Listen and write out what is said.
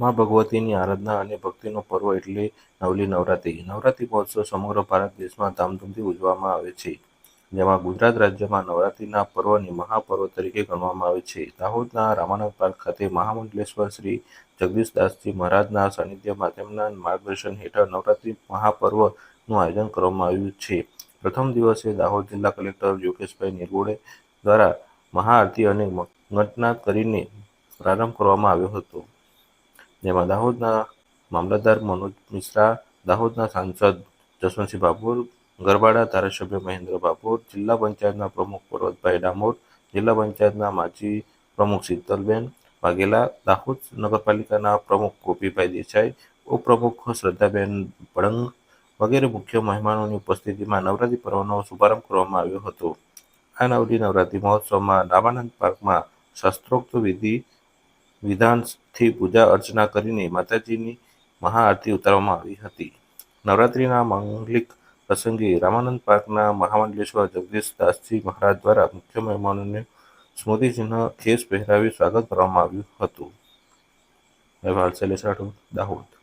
મા ભગવતીની આરાધના અને ભક્તિનો પર્વ એટલે નવલી નવરાત્રિ. નવરાત્રિ મહોત્સવ સમગ્ર ભારત દેશમાં ધામધૂમથી ઉજવવામાં આવે છે. જેમાં ગુજરાત રાજ્યમાં નવરાત્રિના પર્વને મહાપર્વ તરીકે ગણવામાં આવે છે. દાહોદના રામાનંદ પાર્ક ખાતે મહામંડલેશ્વર શ્રી જગદીશદાસજી મહારાજના સાનિધ્યમાં તેમના માર્ગદર્શન હેઠળ નવરાત્રિ મહાપર્વનું આયોજન કરવામાં આવ્યું છે. પ્રથમ દિવસે દાહોદ જિલ્લા કલેક્ટર યોગેશભાઈ નિરગુડે દ્વારા મહાઆરતી અને ઘટના કરીને પ્રારંભ કરવામાં આવ્યો હતો. જેમાં દાહોદના મામલતદાર મનોજ મિશ્રા, દાહોદના સાંસદ જસવંતસિંહ ભાભોર, ગરબાડા ધારાસભ્ય મહેન્દ્ર ભાભોર, જિલ્લા પંચાયતના પ્રમુખ પર્વતભાઈ ડામોર, જિલ્લા પંચાયતના માજી પ્રમુખ શીતલબેન વાઘેલા, દાહોદ નગરપાલિકાના પ્રમુખ ગોપીભાઈ દેસાઈ, ઉપપ્રમુખ શ્રદ્ધાબેન બળંગ વગેરે મુખ્ય મહેમાનોની ઉપસ્થિતિમાં નવરાત્રિ પર્વનો શુભારંભ કરવામાં આવ્યો હતો. આ નવરી નવરાત્રિ મહોત્સવમાં રામાનંદ પાર્કમાં શાસ્ત્રોક્ત વિધિ વિધાનથી પૂજા અર્ચના કરીને માતાજીની મહાઆરતી ઉતારવામાં આવી હતી. નવરાત્રિના માંગલિક પ્રસંગે રામાનંદ પાર્કના મહામંડલેશ્વર જગદીશદાસજી મહારાજ દ્વારા મુખ્ય મહેમાનોને સ્મૃતિચિહ્ન ખેસ પહેરાવી સ્વાગત કરવામાં આવ્યું હતું. અહેવાલ શૈલેષ રાઠોડ દાહોદ.